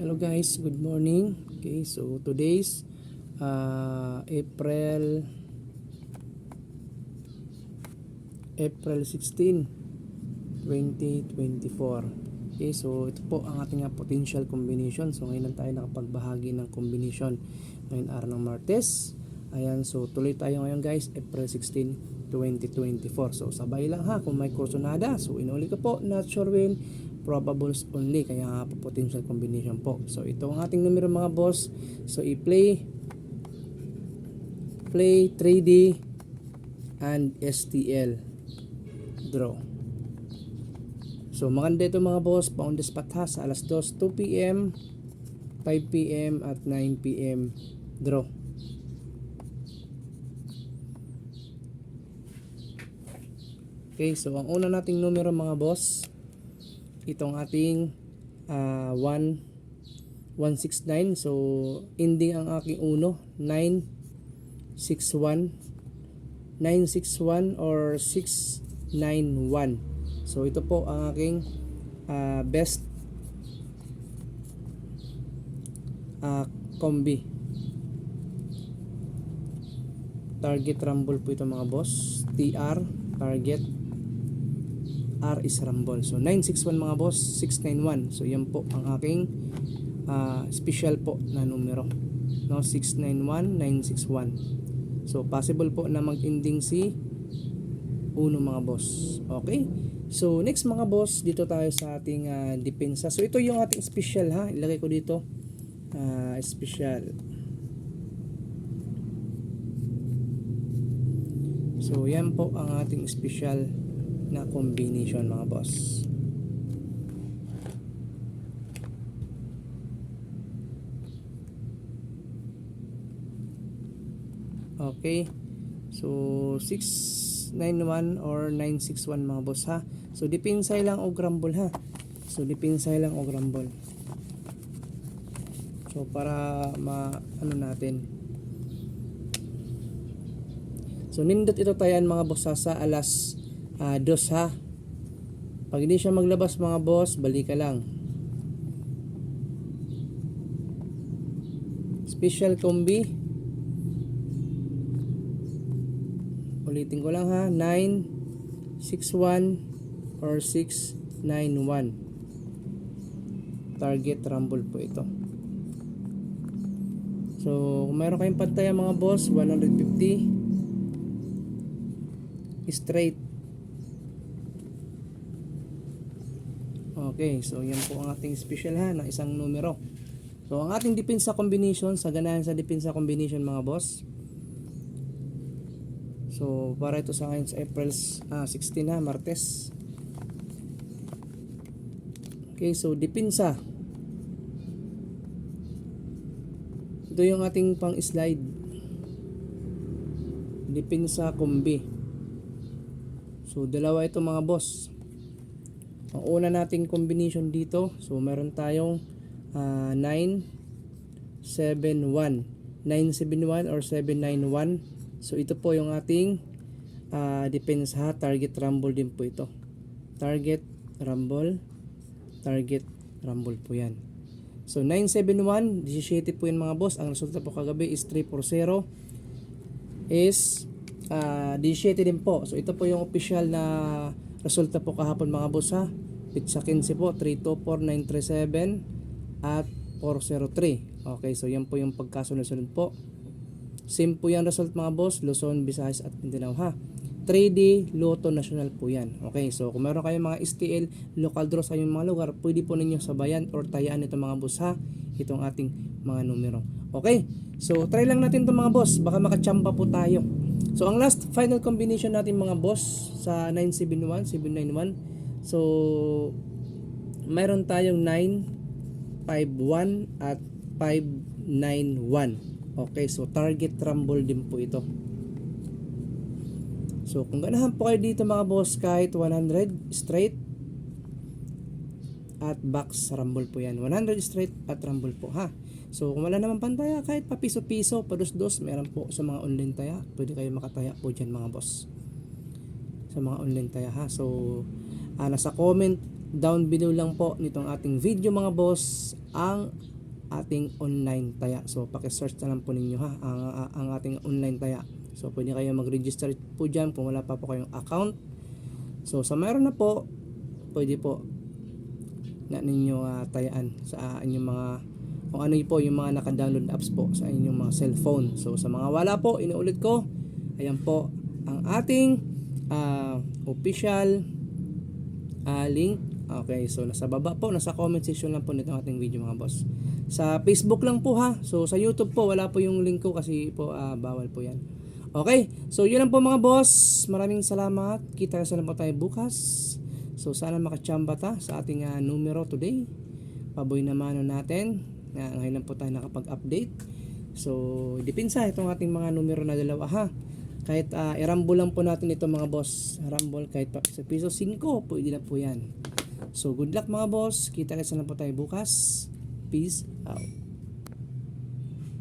Hello guys, good morning. Okay, so today's uh, April April 16, 2024. Okay, so ito po ang ating uh, potential combination. So ngayon lang tayo nakapagbahagi ng combination ngayon araw ng Martes. Ayan, so tuloy tayo ngayon guys, April 16, 2024. So sabay lang ha kung may kursonada. So inuli ko po, not sure when, probables only kaya nga po potential combination po. So ito ang ating numero mga boss. So i-play. Play 3D and STL draw. So maganda ito mga boss. On the spot ha sa alas 2 2pm 5pm at 9pm draw. Okay, so ang una nating numero mga boss, itong ating uh, 1 169 so ending ang aking uno 961 961 or 691 so ito po ang aking uh, best uh, combi. Target rumble po ito mga boss. TR target R is rumble. So 961 mga boss, 691. So yan po ang aking uh, special po na numero. No, 691, 961. So possible po na mag-ending si uno mga boss. Okay? So next mga boss, dito tayo sa ating uh, depensa. So ito yung ating special ha. Ilagay ko dito. Uh, special. So yan po ang ating special na combination mga boss. Okay. So 691 or 961 mga boss ha. So depinsay lang og rumble ha. So depinsay lang og rumble. So para ma ano natin. So nindot ito tayan mga boss ha, sa alas uh, dos ha. Pag hindi siya maglabas mga boss, balik ka lang. Special combi. Ulitin ko lang ha. 9, 6, 1, or 6, 9, 1. Target rumble po ito. So, kung mayroon kayong pantaya mga boss, 150 straight Okay, so yan po ang ating special ha ng isang numero. So ang ating depensa combination, sa ganahan sa depensa combination mga boss. So para ito sa ngayon sa April ah, 16 ha, Martes. Okay, so depensa. Ito yung ating pang slide. Depensa kombi. So dalawa ito mga boss. Ang una nating combination dito, so meron tayong uh, 971. 971 or 791. So ito po yung ating uh, depends ha, target rumble din po ito. Target rumble, target rumble po yan. So 971, 17 po yan mga boss. Ang resulta po kagabi is 340 is uh, 17 din po. So ito po yung official na Resulta po kahapon mga boss ha. Pitsa 15 po, 324937 at 403. Okay, so yan po yung pagkasunod-sunod po. Same po yan result mga boss, Luzon, Visayas at Mindanao ha. 3D Lotto National po yan. Okay, so kung meron kayong mga STL, local draw sa inyong mga lugar, pwede po ninyo sabayan or tayaan ito mga boss ha, itong ating mga numero. Okay, so try lang natin ito mga boss, baka makachamba po tayo. So, ang last final combination natin mga boss sa 971, 791. So, mayroon tayong 951 at 591. Okay, so target rumble din po ito. So, kung ganahan po kayo dito mga boss kahit 100 straight at box rumble po yan. 100 straight at rumble po ha. So kung wala naman pantaya, kahit pa piso-piso, pados-dos, meron po sa mga online taya. Pwede kayo makataya po dyan mga boss. Sa mga online taya ha. So uh, nasa comment down below lang po nitong ating video mga boss ang ating online taya. So paki-search na lang po ninyo ha ang, ang ating online taya. So pwede kayo mag-register po dyan kung wala pa po kayong account. So sa mayroon na po, pwede po na ninyo ah, tayaan sa inyong mga kung ano po yung mga naka-download na apps po sa inyong mga cellphone. So sa mga wala po, inuulit ko, ayan po ang ating ah, official ah, link. Okay, so nasa baba po, nasa comment section lang po nitong ating video mga boss. Sa Facebook lang po ha. So sa YouTube po, wala po yung link ko kasi po ah, bawal po yan. Okay, so yun lang po mga boss. Maraming salamat. Kita sa po tayo bukas. So sana makachamba ta sa ating ah, numero today. Paboy naman natin. Na, ngayon lang po tayo nakapag-update. So, dipinsa itong ating mga numero na dalawa ha. Kahit uh, i-rumble lang po natin ito mga boss. Rumble kahit pa sa piso 5, pwede na po yan. So, good luck mga boss. Kita kita lang po tayo bukas. Peace out.